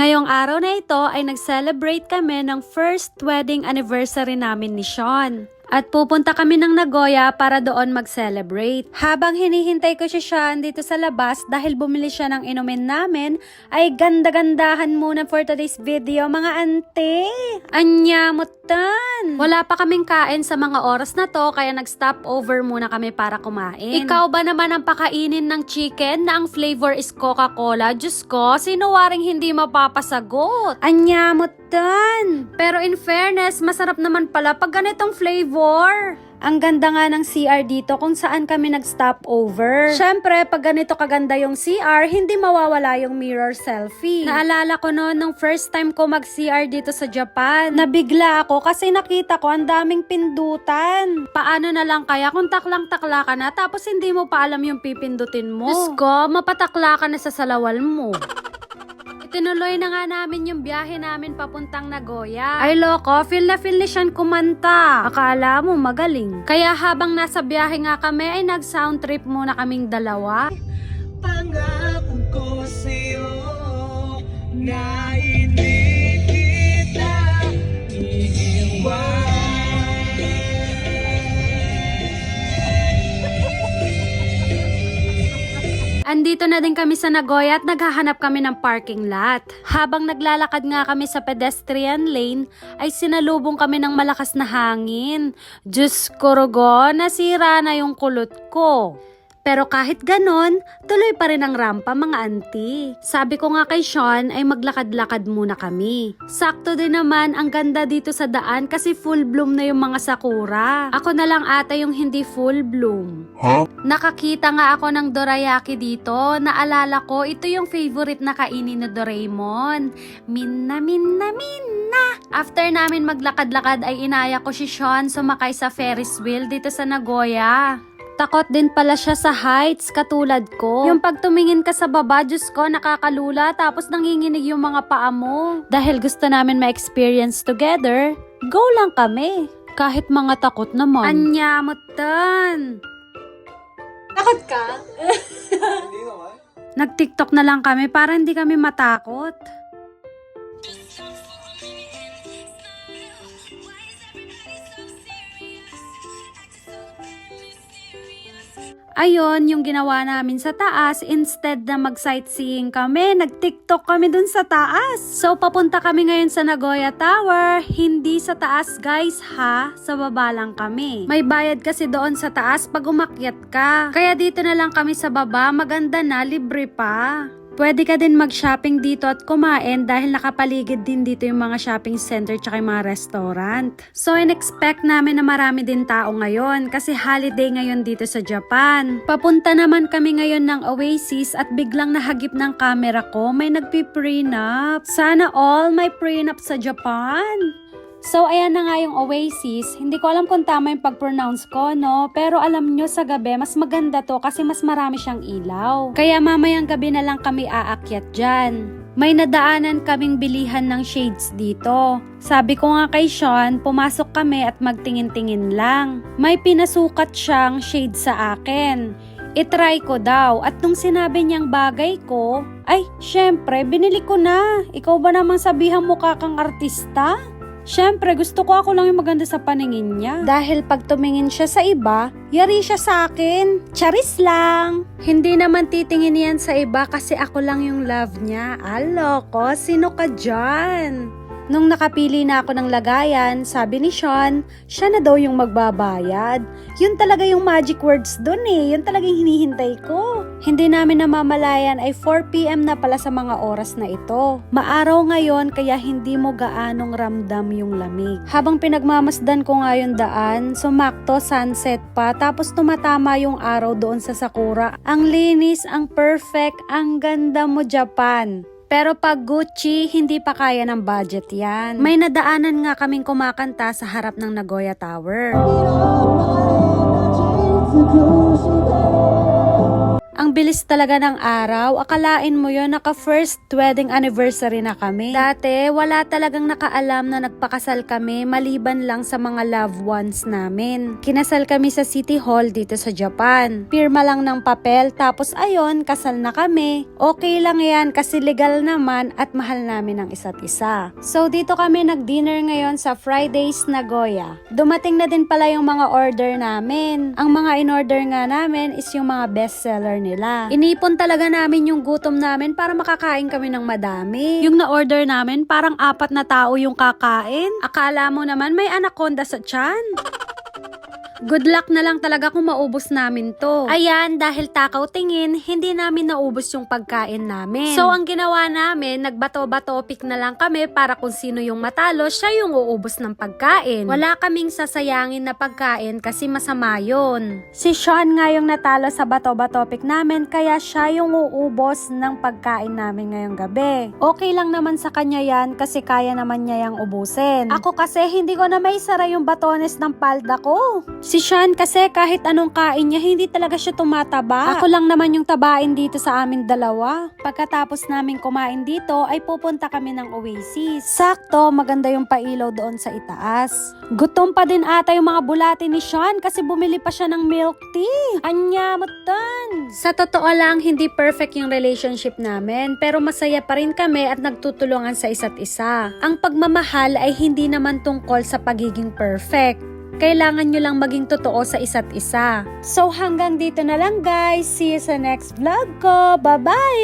Ngayong araw na ito ay nag-celebrate kami ng first wedding anniversary namin ni Sean. At pupunta kami ng Nagoya para doon mag-celebrate. Habang hinihintay ko si Sean dito sa labas dahil bumili siya ng inumin namin, ay ganda-gandahan muna for today's video mga ante. Anya mutan! Wala pa kaming kain sa mga oras na to kaya nag-stop over muna kami para kumain. Ikaw ba naman ang pakainin ng chicken na ang flavor is Coca-Cola? Diyos ko, sino waring hindi mapapasagot? Anya mutan! Pero in fairness, masarap naman pala pag ganitong flavor. Ang ganda nga ng CR dito kung saan kami nag-stop over. Siyempre, pag ganito kaganda yung CR, hindi mawawala yung mirror selfie. Naalala ko noon nung first time ko mag-CR dito sa Japan. Nabigla ako kasi nakita ko ang daming pindutan. Paano na lang kaya kung taklang-takla ka na tapos hindi mo pa alam yung pipindutin mo? Diyos ko, mapatakla ka na sa salawal mo. Tinuloy na nga namin yung biyahe namin papuntang Nagoya. Ay loko, feel na feel ni Sean kumanta. Akala mo magaling. Kaya habang nasa biyahe nga kami ay nag-sound trip muna kaming dalawa. Pangako ko sa'yo na hindi kita iiwan. Andito na din kami sa Nagoya at naghahanap kami ng parking lot. Habang naglalakad nga kami sa pedestrian lane, ay sinalubong kami ng malakas na hangin. Diyos ko, Rogo, nasira na yung kulot ko. Pero kahit ganon, tuloy pa rin ang rampa mga auntie. Sabi ko nga kay Sean ay maglakad-lakad muna kami. Sakto din naman ang ganda dito sa daan kasi full bloom na yung mga sakura. Ako na lang ata yung hindi full bloom. Nakakita nga ako ng dorayaki dito. Naalala ko, ito yung favorite na kainin ni Doraemon. Minna, minna, minna. After namin maglakad-lakad ay inaya ko si Sean sumakay sa Ferris wheel dito sa Nagoya. Takot din pala siya sa heights katulad ko. Yung pag tumingin ka sa baba, Diyos ko, nakakalula tapos nanginginig yung mga paa mo. Dahil gusto namin ma-experience together, go lang kami. Kahit mga takot naman. Anya, mutan. Takot ka? Hindi naman. Nag-TikTok na lang kami para hindi kami matakot. Ayon, yung ginawa namin sa taas, instead na mag-sightseeing kami, nag-TikTok kami dun sa taas. So, papunta kami ngayon sa Nagoya Tower. Hindi sa taas, guys, ha? Sa baba lang kami. May bayad kasi doon sa taas pag umakyat ka. Kaya dito na lang kami sa baba, maganda na, libre pa. Pwede ka din mag-shopping dito at kumain dahil nakapaligid din dito yung mga shopping center tsaka yung mga restaurant. So, in-expect namin na marami din tao ngayon kasi holiday ngayon dito sa Japan. Papunta naman kami ngayon ng Oasis at biglang nahagip ng camera ko may nagpi-prenup. Sana all may prenup sa Japan. So, ayan na nga yung Oasis. Hindi ko alam kung tama yung pag-pronounce ko, no? Pero alam nyo, sa gabi, mas maganda to kasi mas marami siyang ilaw. Kaya mamayang gabi na lang kami aakyat dyan. May nadaanan kaming bilihan ng shades dito. Sabi ko nga kay Sean, pumasok kami at magtingin-tingin lang. May pinasukat siyang shade sa akin. Itry ko daw at nung sinabi niyang bagay ko, ay syempre binili ko na. Ikaw ba namang sabihan mo kakang artista? Siyempre, gusto ko ako lang yung maganda sa paningin niya. Dahil pag tumingin siya sa iba, yari siya sa akin. Charis lang. Hindi naman titingin yan sa iba kasi ako lang yung love niya. Aloko, sino ka dyan? Nung nakapili na ako ng lagayan, sabi ni Sean, siya na daw yung magbabayad. Yun talaga yung magic words dun eh. Yun talagang hinihintay ko. Hindi namin namamalayan ay 4pm na pala sa mga oras na ito. Maaraw ngayon kaya hindi mo gaanong ramdam yung lamig. Habang pinagmamasdan ko nga yung daan, sumakto sunset pa tapos tumatama yung araw doon sa Sakura. Ang linis, ang perfect, ang ganda mo Japan. Pero pag Gucci, hindi pa kaya ng budget yan. May nadaanan nga kaming kumakanta sa harap ng Nagoya Tower. Ang bilis talaga ng araw. Akalain mo yon naka first wedding anniversary na kami. Dati, wala talagang nakaalam na nagpakasal kami maliban lang sa mga loved ones namin. Kinasal kami sa City Hall dito sa Japan. Pirma lang ng papel tapos ayon, kasal na kami. Okay lang yan kasi legal naman at mahal namin ang isa't isa. So dito kami nag-dinner ngayon sa Fridays Nagoya. Dumating na din pala yung mga order namin. Ang mga in-order nga namin is yung mga bestseller nila. Inipon talaga namin yung gutom namin para makakain kami ng madami. Yung na-order namin, parang apat na tao yung kakain. Akala mo naman may anaconda sa tiyan. Good luck na lang talaga kung maubos namin to. Ayan, dahil takaw tingin, hindi namin naubos yung pagkain namin. So, ang ginawa namin, nagbato-bato pick na lang kami para kung sino yung matalo, siya yung uubos ng pagkain. Wala kaming sasayangin na pagkain kasi masama yun. Si Sean nga yung natalo sa bato-bato pick namin, kaya siya yung uubos ng pagkain namin ngayong gabi. Okay lang naman sa kanya yan kasi kaya naman niya yung ubusin. Ako kasi hindi ko na may sara yung batones ng palda ko. Si Sean kasi kahit anong kain niya, hindi talaga siya tumataba. Ako lang naman yung tabain dito sa amin dalawa. Pagkatapos namin kumain dito, ay pupunta kami ng Oasis. Sakto, maganda yung pailaw doon sa itaas. Gutom pa din ata yung mga bulati ni Sean kasi bumili pa siya ng milk tea. Anya, mutan! Sa totoo lang, hindi perfect yung relationship namin, pero masaya pa rin kami at nagtutulungan sa isa't isa. Ang pagmamahal ay hindi naman tungkol sa pagiging perfect kailangan nyo lang maging totoo sa isa't isa. So hanggang dito na lang guys. See you sa next vlog ko. Bye-bye!